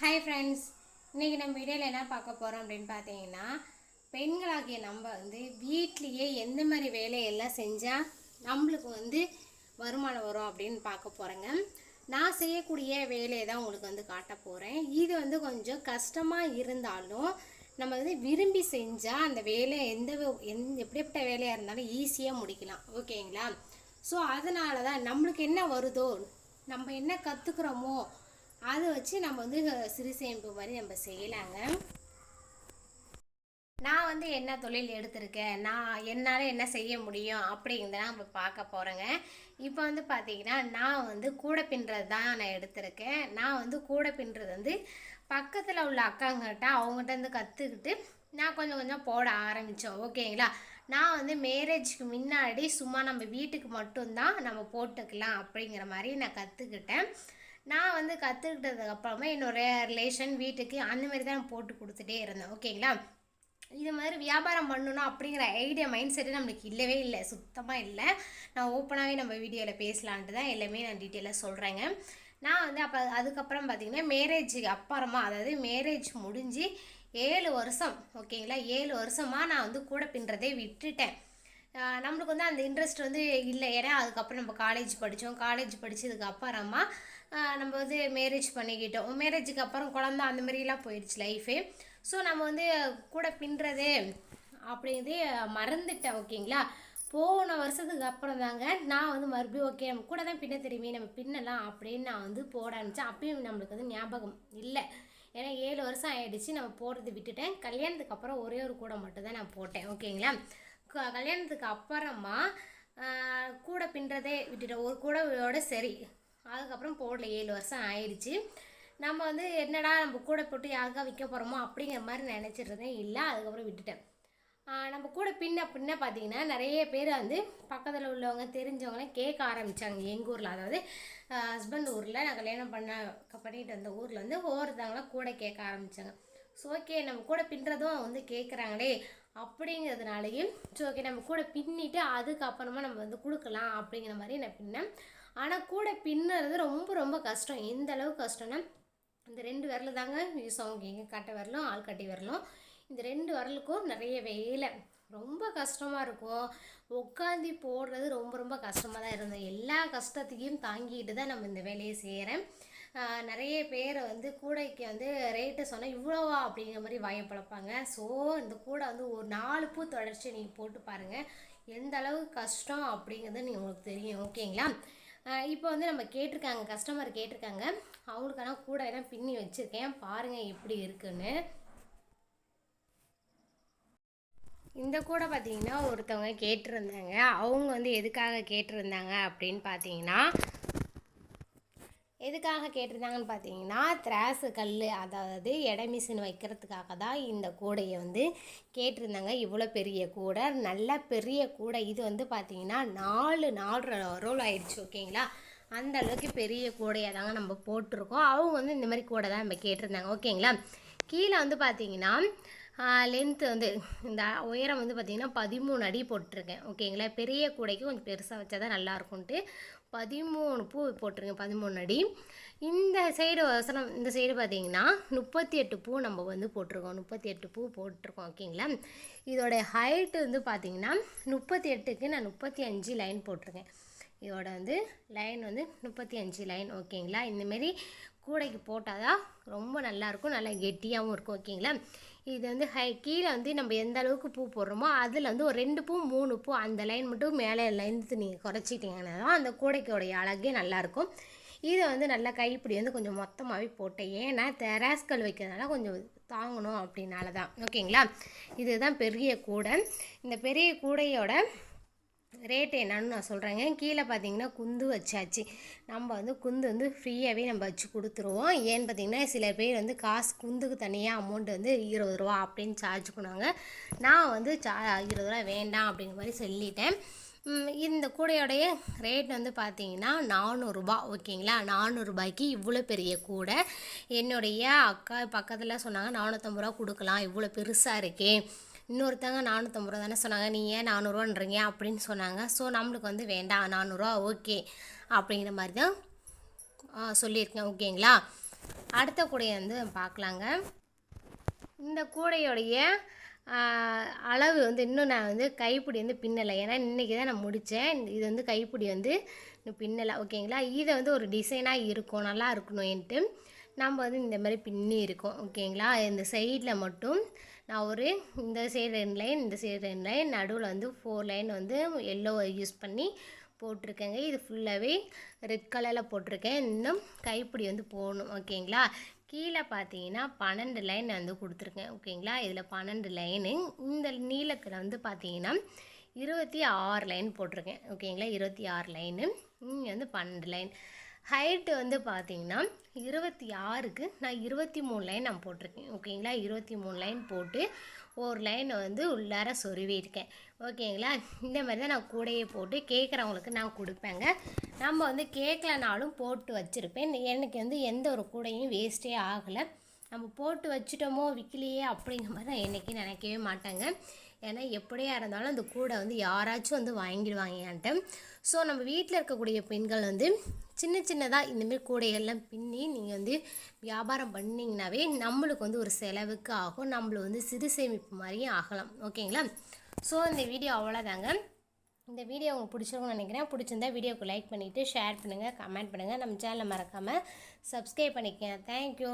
Hi friends இன்றைக்கி நம்ம வீடியோவில் என்ன பார்க்க போகிறோம் அப்படின்னு பார்த்தீங்கன்னா பெண்களாகிய நம்ம வந்து வீட்லேயே எந்த மாதிரி வேலையெல்லாம் செஞ்சால் நம்மளுக்கு வந்து வருமானம் வரும் அப்படின்னு பார்க்க போகிறேங்க நான் செய்யக்கூடிய வேலையை தான் உங்களுக்கு வந்து காட்ட போகிறேன் இது வந்து கொஞ்சம் கஷ்டமாக இருந்தாலும் நம்ம வந்து விரும்பி செஞ்சால் அந்த வேலையை எந்த எந் எப்படிப்பட்ட வேலையாக இருந்தாலும் ஈஸியாக முடிக்கலாம். ஓகேங்களா ஸோ அதனால தான் நம்மளுக்கு என்ன வருதோ நம்ம என்ன கற்றுக்குறோமோ அதை வச்சு நம்ம வந்து சிறு சேமிப்பு மாதிரி நம்ம செய்யலாங்க. நான் வந்து என்ன தொழில் எடுத்திருக்கேன்? நான் என்னால் என்ன செய்ய முடியும்? அப்படிங்கிறத நம்ம பார்க்க போகிறேங்க இப்போ வந்து பார்த்தீங்கன்னா நான் வந்து கூடை பின்னுறது தான் நான் எடுத்திருக்கேன். நான் வந்து கூடை பின்னுறது வந்து பக்கத்தில் உள்ள அக்காங்கிட்ட அவங்ககிட்ட இருந்து கற்றுக்கிட்டு நான் கொஞ்சம் கொஞ்சம் போட ஆரம்பித்தோம் ஓகேங்களா? நான் வந்து மேரேஜ்க்கு முன்னாடி சும்மா நம்ம வீட்டுக்கு மட்டும்தான் நம்ம போட்டுக்கலாம் அப்படிங்கிற மாதிரி நான் கற்றுக்கிட்டேன் நான் வந்து கற்றுக்கிட்டதுக்கு அப்புறமா என்னோட ரிலேஷன் வீட்டுக்கு அந்த மாதிரி தான் நான் போட்டு கொடுத்துட்டே இருந்தேன். ஓகேங்களா இது மாதிரி வியாபாரம் பண்ணணும் அப்படிங்கிற ஐடியா மைண்ட் செட்டு நம்மளுக்கு இல்லவே இல்லை. சுத்தமாக இல்லை. நான் ஓப்பனாகவே நம்ம வீடியோவில் பேசலான்ட்டு தான் எல்லாமே நான் டீட்டெயிலாக சொல்கிறேங்க நான் வந்து அப்போ அதுக்கப்புறம் பார்த்தீங்கன்னா மேரேஜுக்கு அப்புறமா அதாவது மேரேஜ் முடிஞ்சு ஏழு வருஷம் ஓகேங்களா ஏழு வருஷமாக நான் வந்து கூட பின்னுறதே விட்டுட்டேன். நம்மளுக்கு வந்து அந்த இன்ட்ரெஸ்ட் வந்து இல்லை. ஏன்னா அதுக்கப்புறம் நம்ம காலேஜ் படித்தோம் காலேஜ் படித்ததுக்கு அப்புறமா நம்ம வந்து மேரேஜ் பண்ணிக்கிட்டோம். மேரேஜுக்கு அப்புறம் குழந்த அந்த மாதிரிலாம் போயிடுச்சு லைஃபே ஸோ நம்ம வந்து கூட பின்னுறது அப்படிங்கிறதே மறந்துட்டேன் ஓகேங்களா போன வருஷத்துக்கு அப்புறம் தாங்க நான் வந்து மறுபடியும் ஓகே நம்ம கூட தான் பின்ன தெரியுமே நம்ம பின்னலாம் அப்படின்னு நான் வந்து போட ஆரம்பித்தேன் அப்பயும் நம்மளுக்கு வந்து ஞாபகம் இல்லை. ஏன்னா ஏழு வருஷம் ஆகிடுச்சு நம்ம போடுறது விட்டுட்டேன். கல்யாணத்துக்கு அப்புறம் ஒரே ஒரு கூட மட்டும் தான் நான் போட்டேன் ஓகேங்களா கல்யாணத்துக்கு அப்புறமா கூட கூடை பின்னுறதே விட்டுட்டேன் ஒரு கூடையோட சரி. அதுக்கப்புறம் போடல. ஏழு வருஷம் ஆயிடுச்சு நம்ம வந்து என்னடா நம்ம கூடை போட்டு யாருக்கா விற்க போகிறோமோ அப்படிங்கிற மாதிரி நினச்சிட்றதே இல்லை. அதுக்கப்புறம் விட்டுட்டேன். நம்ம கூட பின்ன பின்ன பார்த்தீங்கன்னா நிறைய பேர் வந்து பக்கத்தில் உள்ளவங்க தெரிஞ்சவங்களாம் கேட்க ஆரம்பித்தாங்க எங்கள் ஊரில் அதாவது ஹஸ்பண்ட் ஊரில் நான் கல்யாணம் பண்ண பண்ணிட்டு வந்த ஊரில் வந்து ஒவ்வொருத்தவங்களாம் கூட கேட்க ஆரம்பித்தாங்க ஸோ ஓகே நம்ம கூட பின்னுறதும் வந்து கேட்குறாங்களே அப்படிங்கிறதுனாலையும் ஸோ ஓகே நம்ம கூட பின்னிட்டு அதுக்கப்புறமா நம்ம வந்து கொடுக்கலாம் அப்படிங்கிற மாதிரி நான் பின்னேன். ஆனால் கூட பின்னுறது ரொம்ப ரொம்ப கஷ்டம். எந்த அளவுக்கு கஷ்டம்னா இந்த ரெண்டு விரல் தாங்க யூஸ் ஆகுங்க கட்டை விரலும் ஆள்கட்டி விரலும். இந்த ரெண்டு விரலுக்கும் நிறைய வேலை. ரொம்ப கஷ்டமாக இருக்கும். உட்காந்து போடுறது ரொம்ப ரொம்ப கஷ்டமாக தான் இருந்தோம் எல்லா கஷ்டத்தையும் தாங்கிட்டு தான் நம்ம இந்த வேலையை செய்கிறேன் நிறைய பேரை வந்து கூடைக்கு வந்து ரேட்டு சொன்னால் இவ்வளோவா அப்படிங்கிற மாதிரி வாயை பழப்பாங்க. ஸோ இந்த கூடை வந்து ஒரு நாலு பூ தொடர்ச்சி நீங்கள் போட்டு பாருங்கள் எந்த அளவு கஷ்டம் அப்படிங்கிறது நீங்கள் உங்களுக்கு தெரியும். ஓகேங்களா இப்போ வந்து நம்ம கேட்டிருக்காங்க கஸ்டமர் கேட்டிருக்காங்க. அவங்களுக்கான கூடை எல்லாம் பின்னி வச்சுருக்கேன். பாருங்கள் எப்படி இருக்குன்னு. இந்த கூட பார்த்தீங்கன்னா ஒருத்தவங்க கேட்டிருந்தாங்க. அவங்க வந்து எதுக்காக கேட்டிருந்தாங்க அப்படின்னு பார்த்தீங்கன்னா எதுக்காக கேட்டிருந்தாங்கன்னு பார்த்தீங்கன்னா திராசு கல் அதாவது எடை மிஷின் வைக்கிறதுக்காக தான் இந்த கூடையை வந்து கேட்டிருந்தாங்க. இவ்வளோ பெரிய கூடை நல்ல பெரிய கூடை. இது வந்து பார்த்தீங்கன்னா நாலு நாலு ரோல் ஆயிடுச்சு ஓகேங்களா? அந்த அளவுக்கு பெரிய கூடையாக தாங்க நம்ம போட்டிருக்கோம். அவங்க வந்து இந்த மாதிரி கூடை தான் நம்ம கேட்டிருந்தாங்க ஓகேங்களா? கீழே வந்து பார்த்தீங்கன்னா லென்த்து வந்து இந்த உயரம் வந்து பார்த்திங்கன்னா பதிமூணு அடி போட்டிருக்கேன். ஓகேங்களா பெரிய கூடைக்கு கொஞ்சம் பெருசாக வச்சா தான் நல்லா இருக்கும்ன்ட்டு பதிமூணு பூ போட்டிருக்கேன் பதிமூணு அடி. இந்த சைடு வசனம் இந்த சைடு பார்த்தீங்கன்னா முப்பத்தி எட்டு பூ நம்ம வந்து போட்டிருக்கோம். முப்பத்தி எட்டு பூ போட்டிருக்கோம் ஓகேங்களா இதோடைய ஹைட்டு வந்து பார்த்தீங்கன்னா முப்பத்தி எட்டுக்கு நான் முப்பத்தி அஞ்சு லைன் போட்டிருக்கேன். இதோட வந்து லைன் வந்து முப்பத்தி அஞ்சு லைன் ஓகேங்களா இந்தமாரி கூடைக்கு போட்டால் தான் ரொம்ப நல்லாயிருக்கும் நல்லா கெட்டியாகவும் இருக்கும் ஓகேங்களா இது வந்து ஹை கீழே வந்து நம்ம எந்த அளவுக்கு பூ போடுறோமோ அதில் வந்து ஒரு ரெண்டு பூ மூணு பூ அந்த லைன் மட்டும் மேலே லைன்த்து நீங்கள் குறைச்சிட்டிங்கன்னா தான் அந்த கூடைக்கோடைய அழகே நல்லாயிருக்கும் இதை வந்து நல்லா கைப்பிடி வந்து கொஞ்சம் மொத்தமாகவே போட்டேன் ஏன்னா தெராஸ்கல் வைக்கிறதுனால கொஞ்சம் தாங்கணும் அப்படின்னால தான் ஓகேங்களா இதுதான் பெரிய கூடை. இந்த பெரிய கூடையோட ரேட் என்னன்னு நான் சொல்கிறேங்க கீழே பார்த்தீங்கன்னா குந்து வச்சாச்சு. நம்ம வந்து குந்து வந்து ஃப்ரீயாகவே நம்ம வச்சு கொடுத்துருவோம். ஏன்னு பார்த்தீங்கன்னா சில பேர் வந்து காசு குந்துக்கு தனியாக அமௌண்ட் வந்து இருபது ரூபா அப்படின்னு சார்ஜ் பண்ணுவாங்க நான் வந்து சா இருபது ரூபா வேண்டாம் அப்படிங்கிற மாதிரி சொல்லிட்டேன். இந்த கூடையோடைய ரேட் வந்து பார்த்தீங்கன்னா நானூறுரூபா ஓகேங்களா? நானூறுரூபாய்க்கு இவ்வளோ பெரிய கூடை. என்னுடைய அக்கா பக்கத்தில் சொன்னாங்க நானூற்றம்பது ரூபா கொடுக்கலாம். இவ்வளோ பெருசாக இருக்கே. இன்னொருத்தங்க நானூற்றம்பது ரூபா தானே சொன்னாங்க. நீ ஏன் நானூறுவான்றீங்க? அப்படின்னு சொன்னாங்க. ஸோ நம்மளுக்கு வந்து வேண்டாம். நானூறுரூவா ஓகே அப்படிங்கிற மாதிரி தான் சொல்லியிருக்கேன். ஓகேங்களா அடுத்த கூடையை வந்து பார்க்கலாங்க. இந்த கூடையோடைய அளவு வந்து இன்னும் நான் வந்து கைப்பிடி வந்து பின்னலை. ஏன்னா இன்றைக்கி தான் நான் முடித்தேன். இது வந்து கைப்பிடி வந்து பின்னலை. ஓகேங்களா இதை வந்து ஒரு டிசைனாக இருக்கும் நல்லா இருக்கணும்ன்ட்டு நம்ம வந்து இந்த மாதிரி பின்னி இருக்கோம் ஓகேங்களா? இந்த சைடில் மட்டும் நான் ஒரு இந்த சைடு ரெண்டு லைன் இந்த சைடு ரெண்டு லைன் நடுவில் வந்து ஃபோர் லைன் வந்து எல்லோ யூஸ் பண்ணி போட்டிருக்கேங்க. இது ஃபுல்லாகவே ரெட் கலரில் போட்டிருக்கேன். இன்னும் கைப்பிடி வந்து போடணும் ஓகேங்களா? கீழே பார்த்தீங்கன்னா பன்னெண்டு லைன் வந்து கொடுத்துருக்கேன் ஓகேங்களா? இதில் பன்னெண்டு லைனு இந்த நீளத்தில் வந்து பார்த்தீங்கன்னா இருபத்தி ஆறு லைன் போட்டிருக்கேன் ஓகேங்களா? இருபத்தி ஆறு லைனு இங்கே வந்து பன்னெண்டு லைன் ஹைட்டு வந்து பார்த்தீங்கன்னா இருபத்தி ஆறுக்கு நான் இருபத்தி மூணு லைன் நான் போட்டிருக்கேன். ஓகேங்களா இருபத்தி மூணு லைன் போட்டு ஒரு லைன் வந்து உள்ளார சொருவியிருக்கேன். ஓகேங்களா இந்த மாதிரி தான் நான் கூடையே போட்டு கேட்குறவங்களுக்கு நான் கொடுப்பேங்க. நம்ம வந்து கேட்கலனாலும் போட்டு வச்சுருப்பேன். எனக்கு வந்து எந்த ஒரு கூடையும் வேஸ்ட்டே ஆகலை. நம்ம போட்டு வச்சுட்டோமோ விற்கலையே அப்படிங்கிற மாதிரி நான் என்றைக்கும் நினைக்கவே மாட்டேங்க. ஏன்னா எப்படியா இருந்தாலும் அந்த கூடை வந்து யாராச்சும் வந்து வாங்கிடுவாங்க என்கிட்ட. ஸோ நம்ம வீட்டில் இருக்கக்கூடிய பெண்கள் வந்து சின்ன சின்னதாக இந்தமாரி கூடைகள்லாம் பின்னி நீங்கள் வந்து வியாபாரம் பண்ணிங்கனாவே நம்மளுக்கு வந்து ஒரு செலவுக்கு ஆகும். நம்மளுக்கு வந்து சிறு சேமிப்பு மாதிரியும் ஆகலாம். ஓகேங்களா? ஸோ இந்த வீடியோ அவ்வளோதாங்க. இந்த வீடியோ உங்களுக்கு பிடிச்சிருக்கும்னு நினைக்கிறேன். பிடிச்சிருந்தா வீடியோக்கு லைக் பண்ணிவிட்டு ஷேர் பண்ணுங்கள் கமெண்ட் பண்ணுங்கள் நம்ம சேனலை மறக்காமல் சப்ஸ்கிரைப் பண்ணிக்கங்க. தேங்க்யூ